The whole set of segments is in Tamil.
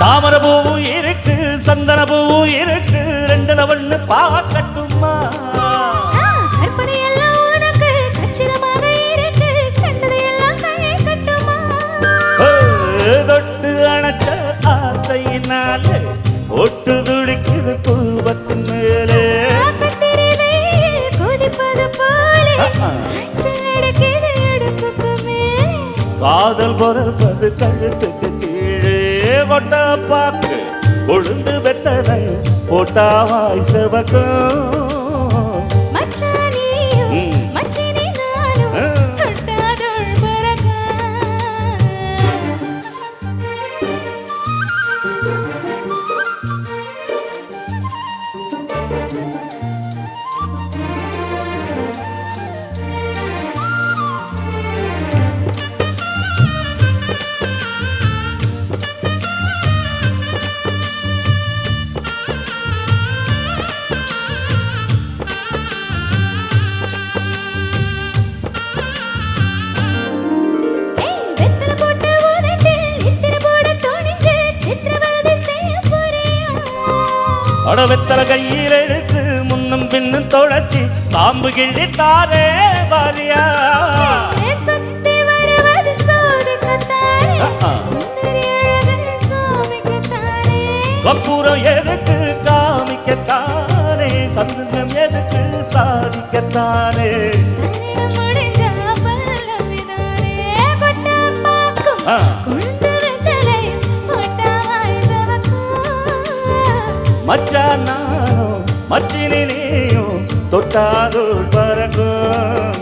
தாமர பூவும் இருக்கு சந்தன பூவும் இருக்கு ரெண்டுல ஒண்ணு கை கட்டுமா? தொட்டு அணைச்ச ஆசையினால ஒட்டு துடிக்குது பூவத்தின் மேலே. கத்திரி வெயில் கொதிப்பது கொட்ட பாக்கு உளுந்து வெத்தனை போட்டாவாய் செவக்கம். அட கையில் எடுத்து முன்னும் பின்னும் தொலைச்சி பாம்பு கிள்ளி தாரே வாரியா. மச்சான் நானும் மச்சினி நீயும் தொட்டாதோள் பறக்கும்.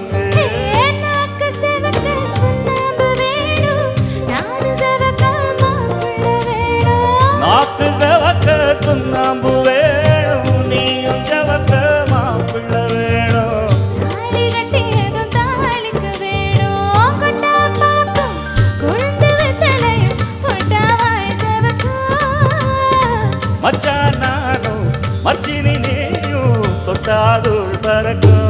நாக்கு செவக்க சுண்ணாம்பு வேணும். நீயும் செவக்க மாப்பிள்ள வேணும். மச்சான் நானும் மச்சினி நீயும் தொட்டாதோள் பறக்கும்.